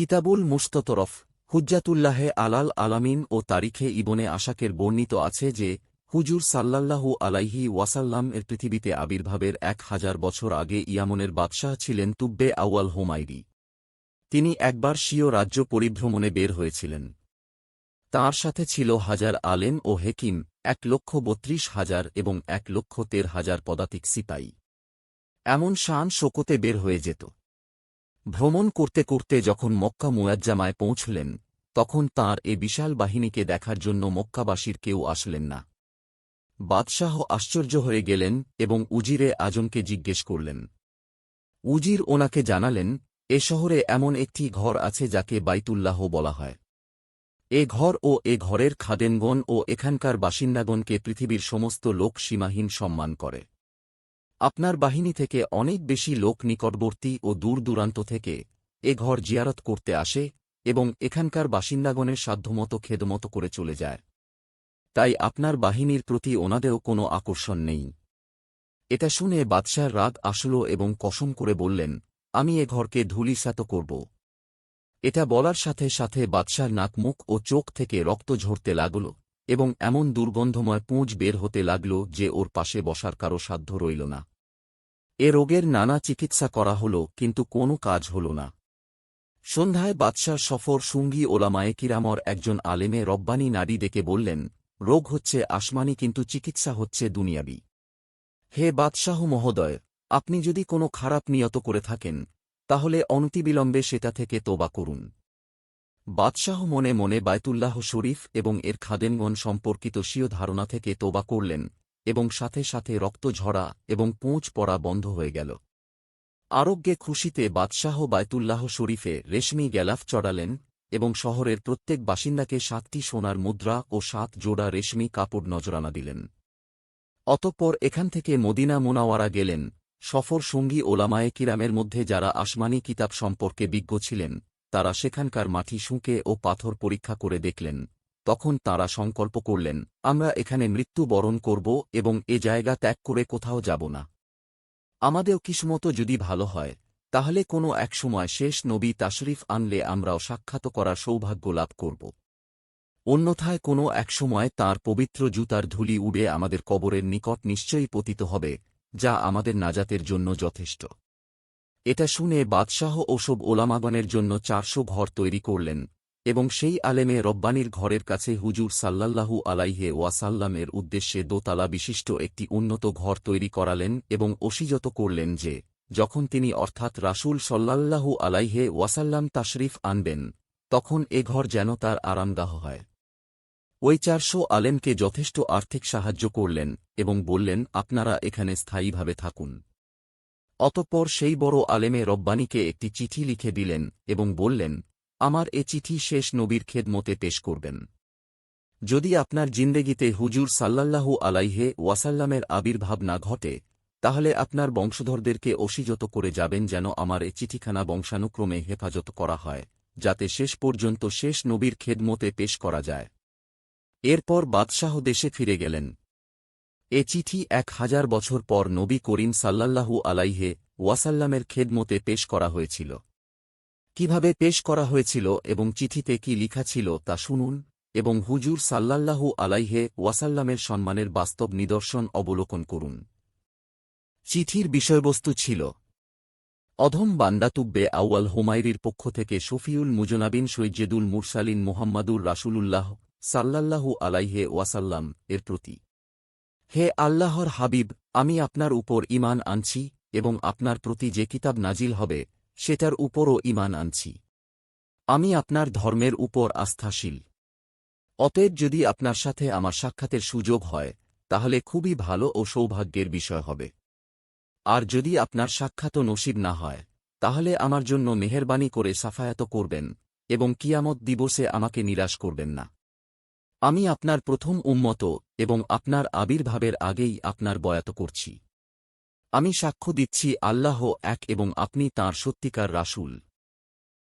কিতাবুল মুস্ততরফ, হুজ্জাতুল্লাহে আলাল আলামিন ও তারিখে ইবনে আশাকের বর্ণিত আছে যে, হুজুর সাল্লাল্লাহু আলাইহি ওয়াসাল্লাম এর পৃথিবীতে আবির্ভাবের এক হাজার বছর আগে ইয়ামনের বাদশাহ ছিলেন তুব্বে আউয়াল হোমাইরি তিনি একবার স্বীয় রাজ্য পরিভ্রমণে বের হয়েছিলেন। তাঁর সাথে ছিল হাজার আলেম ও হেকিম, এক লক্ষ বত্রিশ হাজার এবং এক লক্ষ তের হাজার পদাতিক সিপাই। এমন শান শোকতে বের হয়ে যেত। ভ্রমণ করতে করতে যখন মক্কা মুয়াজ্জামায় পৌঁছলেন, তখন তাঁর এ বিশাল বাহিনীকে দেখার জন্য মক্কাবাসীর কেউ আসলেন না। বাদশাহ আশ্চর্য হয়ে গেলেন এবং উজিরে আজমকে জিজ্ঞেস করলেন। উজির ওনাকে জানালেন, এ শহরে এমন একটি ঘর আছে যাকে বাইতুল্লাহ বলা হয়। এ ঘর ও এ ঘরের খাদেনগণ ও এখানকার বাসিন্দাগণকে পৃথিবীর সমস্ত লোক সীমাহীন সম্মান করে। আপনার বাহিনী থেকে অনেক বেশি লোক নিকটবর্তী ও দূর দূরান্ত থেকে এ ঘর জিয়ারত করতে আসে এবং এখানকার বাসিন্দাগণের সাধ্যমতো খেদমতো করে চলে যায়। তাই আপনার বাহিনীর প্রতি ওনাদেরও কোনো আকর্ষণ নেই। এটা শুনে বাদশার রাগ আসল এবং কসম করে বললেন, আমি এ ঘরকে ধুলিসাত করব। এটা বলার সাথে সাথে বাদশার নাক, মুখ ও চোখ থেকে রক্ত ঝরতে লাগল এবং এমন দুর্গন্ধময় পুঁজ বের হতে লাগল যে ওর পাশে বসার কারও সাধ্য রইল না। এ রোগের নানা চিকিৎসা করা হল, কিন্তু কোনো কাজ হল না। সন্ধ্যায় বাদশাহ সফর সঙ্গী ওলামায়ে কিরামর একজন আলেমে রব্বানী নারী ডেকে বললেন, রোগ হচ্ছে আসমানি, কিন্তু চিকিৎসা হচ্ছে দুনিয়াবি। হে বাদশাহ মহোদয়, আপনি যদি কোনো খারাপ নিয়ত করে থাকেন, তাহলে অনতিবিলম্বে সেটা থেকে তোবা করুন। বাদশাহ মনে মনে বায়তুল্লাহ শরীফ এবং এর খাদেমগণ সম্পর্কিত স্বীয় ধারণা থেকে তোবা করলেন এবং সাথে সাথে রক্ত ঝরা এবং পোঁচ পড়া বন্ধ হয়ে গেল। আরোগ্যে খুশিতে বাদশাহ বায়তুল্লাহ শরীফে রেশমি গ্যালাফ চড়ালেন এবং শহরের প্রত্যেক বাসিন্দাকে সাতটি সোনার মুদ্রা ও সাত জোড়া রেশমি কাপড় নজরানা দিলেন। অতঃপর এখান থেকে মদিনা মোনাওয়ারা গেলেন, সফর সঙ্গী ওলামায়ে কিরামের মধ্যে যারা আসমানি কিতাব সম্পর্কে বিজ্ঞ ছিলেন, তারা সেখানকার মাটি শুঁকে ও পাথর পরীক্ষা করে দেখলেন। তখন তারা সংকল্প করলেন, আমরা এখানে মৃত্যু বরণ করব এবং এ জায়গা ত্যাগ করে কোথাও যাব না। আমাদেরও কিসমতো যদি ভালো হয়, তাহলে কোনো একসময় শেষ নবী তাশরিফ আনলে আমরাও সাক্ষাৎ করার সৌভাগ্য লাভ করব। অন্যথায় কোনো একসময় তার পবিত্র জুতার ধুলি উড়ে আমাদের কবরের নিকট নিশ্চয়ই পতিত হবে, যা আমাদের নাজাতের জন্য যথেষ্ট। এটা শুনে বাদশাহ ওসব ওলামাগণের জন্য চারশো ঘর তৈরি করলেন এবং সেই আলেমে রব্বানির ঘরের কাছে হুজুর সাল্লাল্লাহু আলাইহে ওয়াসাল্লামের উদ্দেশ্যে দোতলা বিশিষ্ট একটি উন্নত ঘর তৈরি করালেন এবং অসিজত করলেন যে, যখন তিনি অর্থাৎ রাসূল সল্লাল্লাহু আলাইহে ওয়াসাল্লাম তাশরিফ আনবেন, তখন এ ঘর যেন তার আরামদাহ হয়। ওই চারশো আলেমকে যথেষ্ট আর্থিক সাহায্য করলেন এবং বললেন, আপনারা এখানে স্থায়ীভাবে থাকুন। অতঃপর সেই বড় আলেমে রব্বানীকে একটি চিঠি লিখে দিলেন এবং বললেন আমার এ চিঠি শেষ নবীর খেদমতে পেশ করবেন। যদি আপনার জিন্দেগিতে হুজুর সাল্লাল্লাহু আলাইহে ওয়াসাল্লামের আবির্ভাব না ঘটে, তাহলে আপনার বংশধরদেরকে অসিজত করে যাবেন যেন আমার এ চিঠিখানা বংশানুক্রমে হেফাজত করা হয়, যাতে শেষ পর্যন্ত শেষ নবীর খেদমতে পেশ করা যায়। এরপর বাদশাহ দেশে ফিরে গেলেন। এ চিঠি এক হাজার বছর পর নবী করিম সাল্লাল্লাহু আলাইহে ওয়াসাল্লামের খেদমতে পেশ করা হয়েছিল। কীভাবে পেশ করা হয়েছিল এবং চিঠিতে কি লিখা ছিল তা শুনুন এবং হুজুর সাল্লাল্লাহু আলাইহে ওয়াসাল্লামের সম্মানের বাস্তব নিদর্শন অবলোকন করুন। চিঠির বিষয়বস্তু ছিল অধম বান্দাতুব্বে আউয়াল হোমাইরির পক্ষ থেকে শফিউল মুজনাবিন সৈয়দুল মুরসালিন মোহাম্মদুর রাসূলুল্লাহ সাল্লাল্লাহু আলাইহে ওয়াসাল্লাম এর প্রতি। হে আল্লাহর হাবিব, আমি আপনার উপর ইমান আনছি এবং আপনার প্রতি যে কিতাব নাজিল হবে সেটার উপরও ইমান আনছি। আমি আপনার ধর্মের উপর আস্থাশীল। অতএব যদি আপনার সাথে আমার সাক্ষাতের সুযোগ হয়, তাহলে খুবই ভালো ও সৌভাগ্যের বিষয় হবে। আর যদি আপনার সাক্ষাৎও নসিব না হয়, তাহলে আমার জন্য মেহরবানি করে সাফায়াত করবেন এবং কিয়ামত দিবসে আমাকে নিরাশ করবেন না। আমি আপনার প্রথম উম্মত এবং আপনার আবির্ভাবের আগেই আপনার বয়াত করছি। আমি সাক্ষ্য দিচ্ছি আল্লাহ এক এবং আপনি তাঁর সত্যিকার রাসূল।